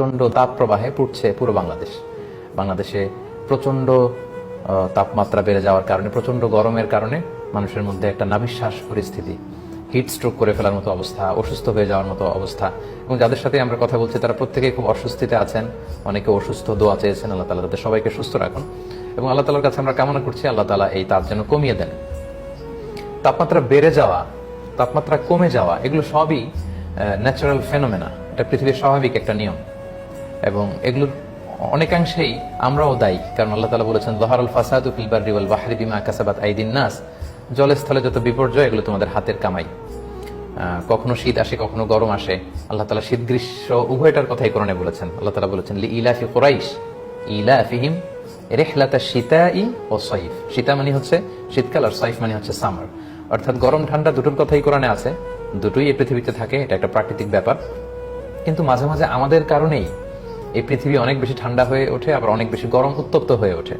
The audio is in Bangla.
প্রচণ্ড তাপ প্রবাহে পুড়ছে পুরো বাংলাদেশ। বাংলাদেশে প্রচণ্ড আহ, তাপমাত্রা বেড়ে যাওয়ার কারণে প্রচণ্ড গরমের কারণে মানুষের মধ্যে একটা নাভিশ্বাস পরিস্থিতি। হিট স্ট্রোক করে ফেলার মতো অবস্থা অসুস্থ হয়ে যাওয়ার মতো অবস্থা। এবং যাদের সাথে আমরা কথা বলছি তারা প্রত্যেকেই খুব অস্বস্তিতে আছেন। অনেকে অসুস্থ দোয়া চেয়েছেন আল্লাহ তালা তাদের সবাইকে সুস্থ রাখুন। এবং আল্লাহ তালার কাছে আমরা কামনা করছি আল্লাহ তালা এই তাপ যেন কমিয়ে দেন। তাপমাত্রা বেড়ে যাওয়া তাপমাত্রা কমে যাওয়া এগুলো সবই ন্যাচারাল ফেনোমেনা এটা পৃথিবীর স্বাভাবিক একটা নিয়ম। এবং এগুলোর অনেকাংশেই আমরাও দায়ী। কারণ আল্লাহ তালা বলেছেন, দহারুল ফাসাদু ফিল বাররি বাহরি বিমা কাসাবাত আইদিন নাস। জলস্থলে যত বিপর্যয়, এগুলো তোমাদের হাতের কামাই। কখনো শীত আসে, কখনো গরম আসে। আল্লাহ তালা শীত গ্রীষ্ম উভয়টার কথাই কোরআনে বলেছেন। আল্লাহ তালা বলেছেন লি ইলাফি কোরাইশ। ইলাফিহিম রেহলাতা ই ও সইফ। শীতা মানে হচ্ছে শীতকাল আর সইফ মানে হচ্ছে সামার। অর্থাৎ গরম, ঠান্ডা দুটোর কথাই কোরআনে আছে। দুটোই এই পৃথিবীতে থাকে, এটা একটা প্রাকৃতিক ব্যাপার। কিন্তু মাঝে মাঝে আমাদের কারণেই এই পৃথিবী অনেক বেশি ঠান্ডা হয়ে ওঠে আবার অনেক বেশি গরম উত্তপ্ত হয়ে ওঠে।